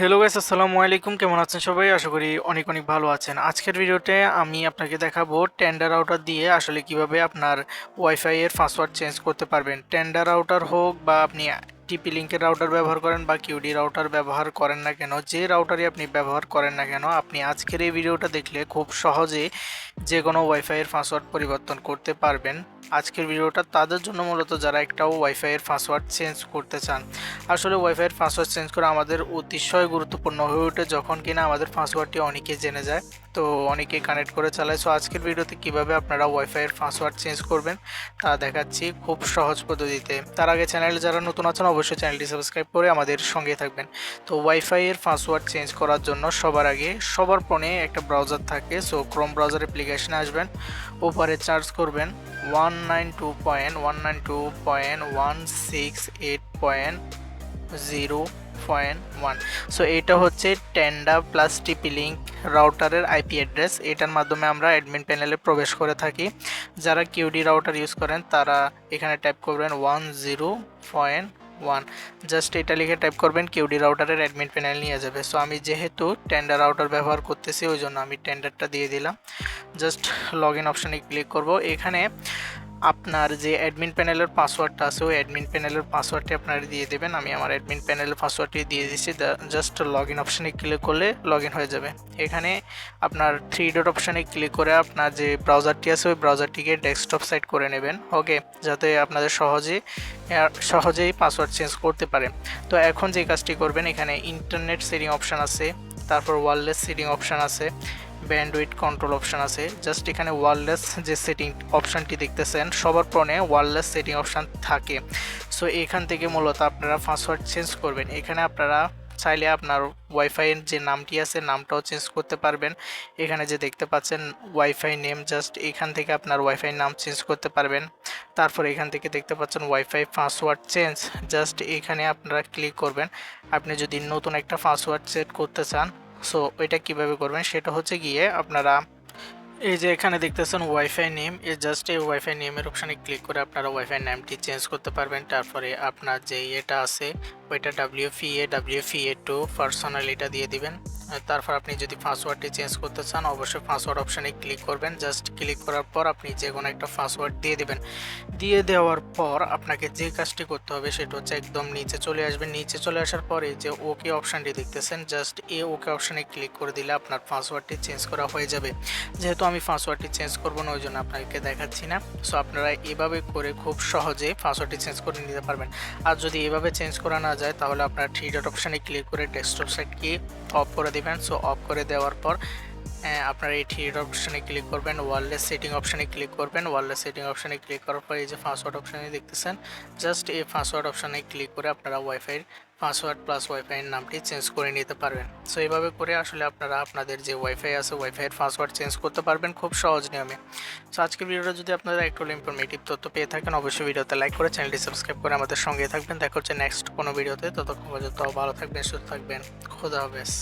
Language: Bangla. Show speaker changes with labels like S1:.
S1: হ্যালো গাইস আসসালামু আলাইকুম। কেমন আছেন সবাই? আশা করি অনেক অনেক ভালো আছেন। আজকের ভিডিওতে আমি আপনাকে দেখাবো টেন্ডার আউটার দিয়ে আসলে কীভাবে আপনার ওয়াইফাই এর পাসওয়ার্ড চেঞ্জ করতে পারবেন। টেন্ডার আউটার হোক বা আপনি টিপি লিঙ্কের রাউটার ব্যবহার করেন বা কিউডি রাউটার ব্যবহার করেন না কেন, যে রাউটারই আপনি ব্যবহার করেন না কেন, আপনি আজকের এই ভিডিওটা দেখলে খুব সহজে যে কোনো ওয়াইফাই এর পাসওয়ার্ড পরিবর্তন করতে পারবেন। আজকের ভিডিওটা তাদের জন্য মূলত যারা একটাও ওয়াইফাই এর পাসওয়ার্ড চেঞ্জ করতে চান। আসলে ওয়াইফাই এর পাসওয়ার্ড চেঞ্জ করা আমাদের অতিশয় গুরুত্বপূর্ণ হয়ে ওঠে যখন কিনা আমাদের পাসওয়ার্ডটি অনেকে জেনে যায়, তো অনেকে কানেক্ট করে চালায়। সো আজকের ভিডিওতে কীভাবে আপনারা ওয়াইফাই এর পাসওয়ার্ড চেঞ্জ করবেন, তা দেখাচ্ছি খুব সহজ পদ্ধতিতে। তার আগে চ্যানেলে যারা নতুন আছেন, অবশ্যই চ্যানেলটি সাবস্ক্রাইব করে আমাদের সঙ্গে থাকবেন। তো ওয়াইফাই এর পাসওয়ার্ড চেঞ্জ করার জন্য সবার আগে সবার ফোনে একটা ব্রাউজার থাকে। সো ক্রোম ব্রাউজার অ্যাপ্লিকেশনে আসবেন, ওপারে চার্জ করবেন। One nine two point one nine two point one six eight point zero point one so এটা হচ্ছে টেন্ডা প্লাস টিপি লিঙ্ক রাউটারের আইপি অ্যাড্রেস এটার মাধ্যমে আমরা অ্যাডমিন প্যানেলে প্রবেশ করে থাকি। যারা কিউডি রাউটার ইউজ করেন, তারা এখানে টাইপ করবেন one zero point one just এটা লিখে টাইপ করবেন কিউডি রাউটারের অ্যাডমিন প্যানেল নিয়ে যাবে। সো আমি যেহেতু টেন্ডার রাউটার ব্যবহার করতেছি, ওই জন্য আমি টেন্ডারটা দিয়ে দিলাম। জাস্ট লগ ইন অপশানে ক্লিক করব। এখানে আপনার যে অ্যাডমিন প্যানেলের পাসওয়ার্ডটা আছে, ওই অ্যাডমিন প্যানেলের পাসওয়ার্ডটি আপনারা দিয়ে দেবেন। আমি আমার অ্যাডমিন প্যানেলের পাসওয়ার্ডটি দিয়ে দিচ্ছি জাস্ট লগ ইন অপশানে ক্লিক করলে লগ ইন হয়ে যাবে। এখানে আপনার থ্রি ডট অপশানে ক্লিক করে আপনার যে ব্রাউজারটি আছে, ওই ব্রাউজারটিকে ডেস্কটপ সাইট করে নেবেন ওকে যাতে আপনাদের সহজে সহজেই পাসওয়ার্ড চেঞ্জ করতে পারে। তো এখন যে কাজটি করবেন, এখানে ইন্টারনেট সেটিং অপশান আছে, তারপর ওয়ারলেস সেটিং অপশান আছে ব্যান্ডউইথ কন্ট্রোল অপশান আছে। জাস্ট এখানে ওয়ারলেস যে সেটিং অপশানটি দেখতেছেন, সবার ফোনে ওয়ারলেস সেটিং অপশান থাকে। সো এখান থেকে মূলত আপনারা পাসওয়ার্ড চেঞ্জ করবেন। এখানে আপনারা চাইলে আপনার ওয়াইফাইয়ের যে নামটি আছে, নামটাও চেঞ্জ করতে পারবেন। এখানে যে দেখতে পাচ্ছেন ওয়াইফাই নেম জাস্ট এখান থেকে আপনার ওয়াইফাই নাম চেঞ্জ করতে পারবেন। তারপর এখান থেকে দেখতে পাচ্ছেন ওয়াইফাই পাসওয়ার্ড চেঞ্জ জাস্ট এখানে আপনারা ক্লিক করবেন। আপনি যদি নতুন একটা পাসওয়ার্ড সেট করতে চান সো ওইটা কীভাবে করবেন? সেটা হচ্ছে গিয়ে আপনারা এই যে এখানে দেখতেছেন ওয়াইফাই নেম এই জাস্ট এই ওয়াইফাই নেমের অপশানে ক্লিক করে আপনারা ওয়াইফাই নামটি চেঞ্জ করতে পারবেন। তারপরে আপনার যে এটা আছে, ওইটা W fi A W fi A two personal এটা দিয়ে দিবেন। তারপর আপনি যদি পাসওয়ার্ডটি চেঞ্জ করতে চান, অবশ্যই পাসওয়ার্ড অপশানে ক্লিক করবেন। জাস্ট ক্লিক করার পর আপনি যে কোনো একটা পাসওয়ার্ড দিয়ে দেবেন। দিয়ে দেওয়ার পর আপনাকে যে কাজটি করতে হবে সেটা হচ্ছে একদম নিচে চলে আসবেন নিচে চলে আসার পর যে ওকে অপশানটি দেখতেছেন জাস্ট এ ওকে অপশানে ক্লিক করে দিলে আপনার পাসওয়ার্ডটি চেঞ্জ করা হয়ে যাবে। যেহেতু আমি পাসওয়ার্ডটি চেঞ্জ করব না ওই জন্য আপনাকে দেখাচ্ছি না। সো আপনারা এভাবে করে খুব সহজে পাসওয়ার্ডটি চেঞ্জ করে নিতে পারবেন। আর যদি এভাবে চেঞ্জ করা না যায়, তাহলে আপনার থ্রি ডট অপশানে ক্লিক করে ডেস্কটপ সাইটকে অফ করে দিবেন সো অফ করে দেওয়ার পর আপনার এই থ্রি অপশানে ক্লিক করবেন ওয়ারলেস সেটিং অপশানে ক্লিক করবেন ওয়ারলেস সেটিং অপশানে ক্লিক করার পর এই যে পাসওয়ার্ড অপশানে দেখতেছেন জাস্ট এই পাসওয়ার্ড অপশানে ক্লিক করে আপনারা ওয়াইফাইয়ের পাসওয়ার্ড প্লাস ওয়াইফাইয়ের নামটি চেঞ্জ করে নিতে পারবেন। সো এইভাবে করে আসলে আপনারা আপনাদের যে ওয়াইফাই আছে ওয়াইফাইয়ের পাসওয়ার্ড চেঞ্জ করতে পারবেন খুব সহজ নিয়মে। সো আজকের ভিডিওটা যদি আপনারা একটু ইনফরমেটিভ তথ্য পেয়ে থাকেন, অবশ্যই ভিডিওতে লাইক করে চ্যানেলটি সাবস্ক্রাইব করে আমাদের সঙ্গে থাকবেন। দেখা হচ্ছে নেক্সট কোনো ভিডিওতে, ততক্ষণ পর্যন্ত ভালো থাকবেন, সুস্থ থাকবেন, খোদা হাফেজ।